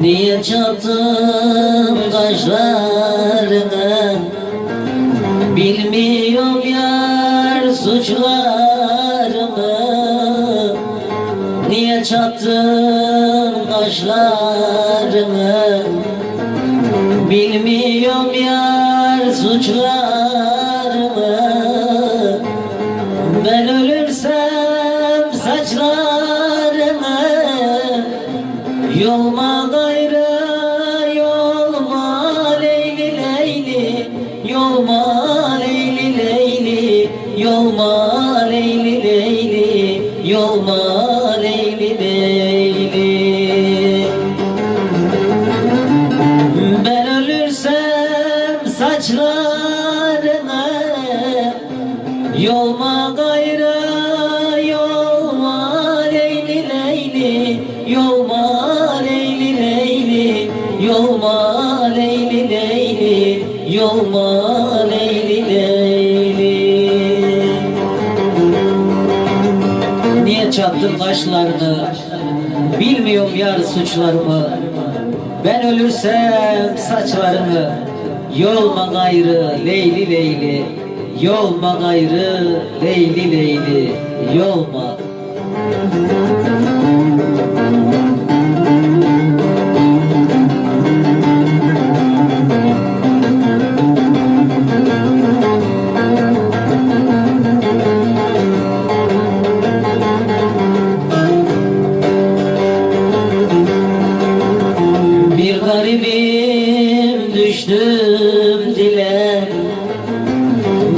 Niye çattın kaşlarını Bilmiyorum yar suçlarımı Niye çattın kaşlarını Bilmiyorum yar suçlarımı Yolma gayrı yolma leyli. Leyli Yolma leyli leyli Yolma leyli. Leyli Yolma leyli leyli. Ben ölürsem saçlarına Yolma gayrı yolma leyli leyli. Yolma Yolma leyli leyli Niye çattın kaşlarını Bilmiyorum yar suçlarımı. Ben ölürsem saçlarımı Yolma gayrı leyli leyli. Yolma gayrı leyli leyli. Yolma. Bir Sığındım dile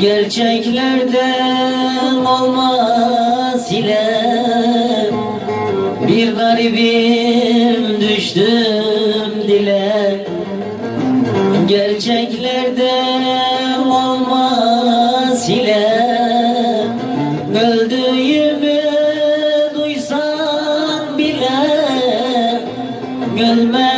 Gerçeklerden olmaz ile Bir garibim düştüm dile. Gerçeklerden olmaz ile Öldüğümü duysan bile Gülme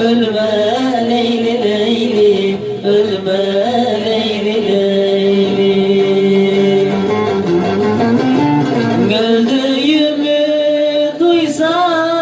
Ölme Leyli Leyli Ölme Leyli Leyli. Gördüğümü duysan